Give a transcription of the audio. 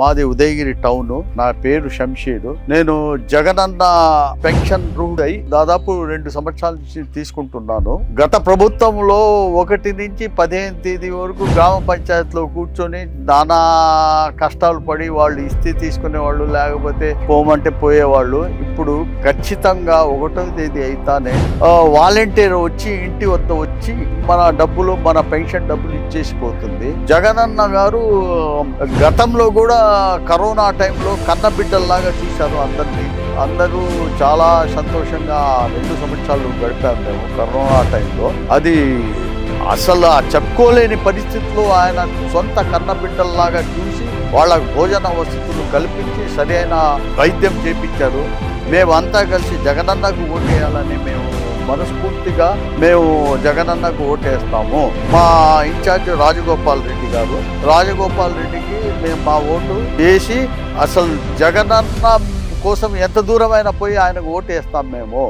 మాది ఉదయగిరి టౌన్. నా పేరు శంషీర్ నేను జగనన్న పెన్షన్ రూట్ అయి దాదాపు రెండు సంవత్సరాల నుంచి తీసుకుంటున్నాను. గత ప్రభుత్వంలో ఒకటి నుంచి పదిహేను తేదీ వరకు గ్రామ పంచాయతీలో కూర్చొని నానా కష్టాలు పడి వాళ్ళు ఇస్తే తీసుకునే వాళ్ళు లేకపోతే పోమంటే పోయేవాళ్ళు. ఇప్పుడు ఖచ్చితంగా ఒకటో తేదీ అయితేనే వాలంటీర్ వచ్చి ఇంటి వద్ద వచ్చి మన డబ్బులు మన పెన్షన్ డబ్బులు ఇచ్చేసిపోతుంది. జగనన్న గారు గతంలో కూడా కరోనా టైంలో కన్నబిడ్డల్లాగా చూశారు అందరినీ. అందరూ చాలా సంతోషంగా రెండు సంవత్సరాలు గడిపారు మేము కరోనా టైంలో. అది అసలు ఆ చెప్పుకోలేని పరిస్థితుల్లో ఆయన సొంత కన్నబిడ్డల్లాగా చూసి వాళ్ళకు భోజన వసతులు కల్పించి సరైన వైద్యం చేపించారు. మేమంతా కలిసి జగనన్నకు ఓటేయాలని మేము మనస్ఫూర్తిగా మేము జగనన్నకు ఓటేస్తాము. మా ఇన్ఛార్జ్ రాజగోపాల్ రెడ్డి గారు రాజగోపాల్ రెడ్డికి మేము మా ఓటు వేసి అసలు జగనన్న కోసం ఎంత దూరమైనా పోయి ఆయనకు ఓటేస్తాం మేము.